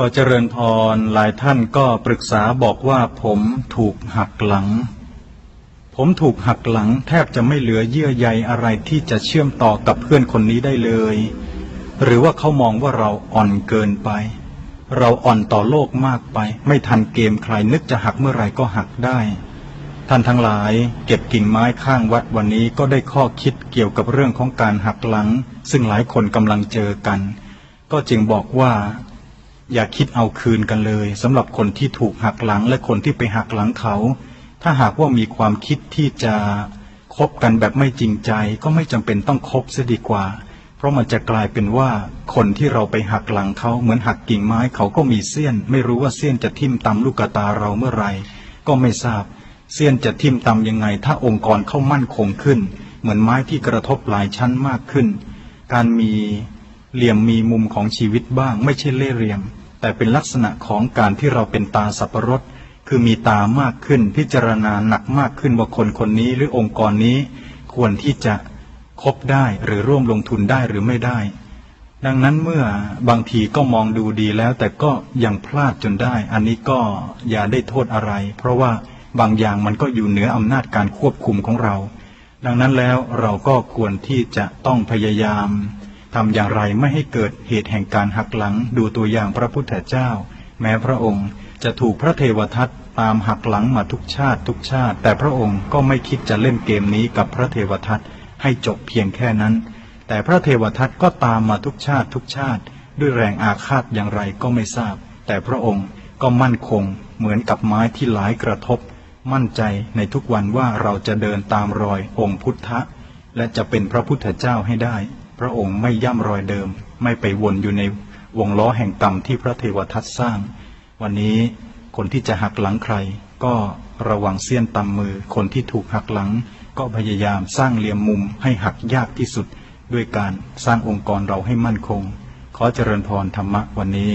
ขอเจริญพรหลายท่านก็ปรึกษาบอกว่าผมถูกหักหลัง ผมถูกหักหลังแทบจะไม่เหลือเยื่อใยอะไรที่จะเชื่อมต่อกับเพื่อนคนนี้ได้เลย หรือว่าเขามองว่าเราอ่อนเกินไป เราอ่อนต่อโลกมากไป ไม่ทันเกมใครนึกจะหักเมื่อไรก็หักได้ ท่านทั้งหลายเก็บกิ่งไม้ข้างวัดวันนี้ก็ได้ข้อคิดเกี่ยวกับเรื่องของการหักหลัง ซึ่งหลายคนกำลังเจอกัน ก็จึงบอกว่า อย่าคิดเอาคืนกันเลยสำหรับคนที่ถูกหักหลังและคนที่ไปหักหลังเขา ถ้าหากว่ามีความคิดที่จะคบกันแบบไม่จริงใจ ก็ไม่จำเป็นต้องคบเสียดีกว่า เพราะมันจะกลายเป็นว่าคนที่เราไปหักหลังเขาเหมือนหักกิ่งไม้เขาก็มีเสี้ยน ไม่รู้ว่าเสี้ยนจะทิ่มตำลูกตาเราเมื่อไหร่ก็ไม่ทราบ เสี้ยนจะทิ่มตำยังไง ถ้าองค์กรเข้ามั่นคงขึ้น เหมือนไม้ที่กระทบหลายชั้นมากขึ้น การมีเหลี่ยมมีมุมของชีวิตบ้าง ไม่ใช่เล่เหลี่ยม แต่เป็นลักษณะของการที่เราเป็นตาสับปะรดคือมีตามากขึ้นพิจารณาหนักมากขึ้นว่าคนคนนี้หรือองค์กรนี้ ควรที่จะคบได้หรือร่วมลงทุนได้หรือไม่ได้ ดังนั้นเมื่อบางทีก็มองดูดีแล้ว แต่ก็ยังพลาดจนได้ อันนี้ก็อย่าได้โทษอะไร เพราะว่าบางอย่างมันก็อยู่เหนืออำนาจการควบคุมของเรา ดังนั้นแล้วเราก็ควรที่จะต้องพยายาม ทำอย่างไรไม่ให้เกิดเหตุแห่งการหักหลังดูตัวอย่างพระพุทธเจ้า แม้พระองค์จะถูกพระเทวทัตตามหักหลังมาทุกชาติทุกชาติ แต่พระองค์ก็ไม่คิดจะเล่นเกมนี้กับพระเทวทัตให้จบเพียงแค่นั้น แต่พระเทวทัตก็ตามมาทุกชาติทุกชาติ ด้วยแรงอาฆาตอย่างไรก็ไม่ทราบ แต่พระองค์ก็มั่นคงเหมือนกับไม้ที่หลายกระทบ มั่นใจในทุกวันว่าเราจะเดินตามรอยองค์พุทธะ และจะเป็นพระพุทธเจ้าให้ได้ พระองค์ไม่ย่ำรอยเดิม ไม่ไปวนอยู่ในวงล้อแห่งกรรมที่พระเทวทัตสร้าง วันนี้คนที่จะหักหลังใคร ก็ระวังเสี้ยนตำมือ คนที่ถูกหักหลัง ก็พยายามสร้างเหลี่ยมมุมให้หักยากที่สุด ด้วยการสร้างองค์กรเราให้มั่นคง ขอเจริญพรธรรมะวันนี้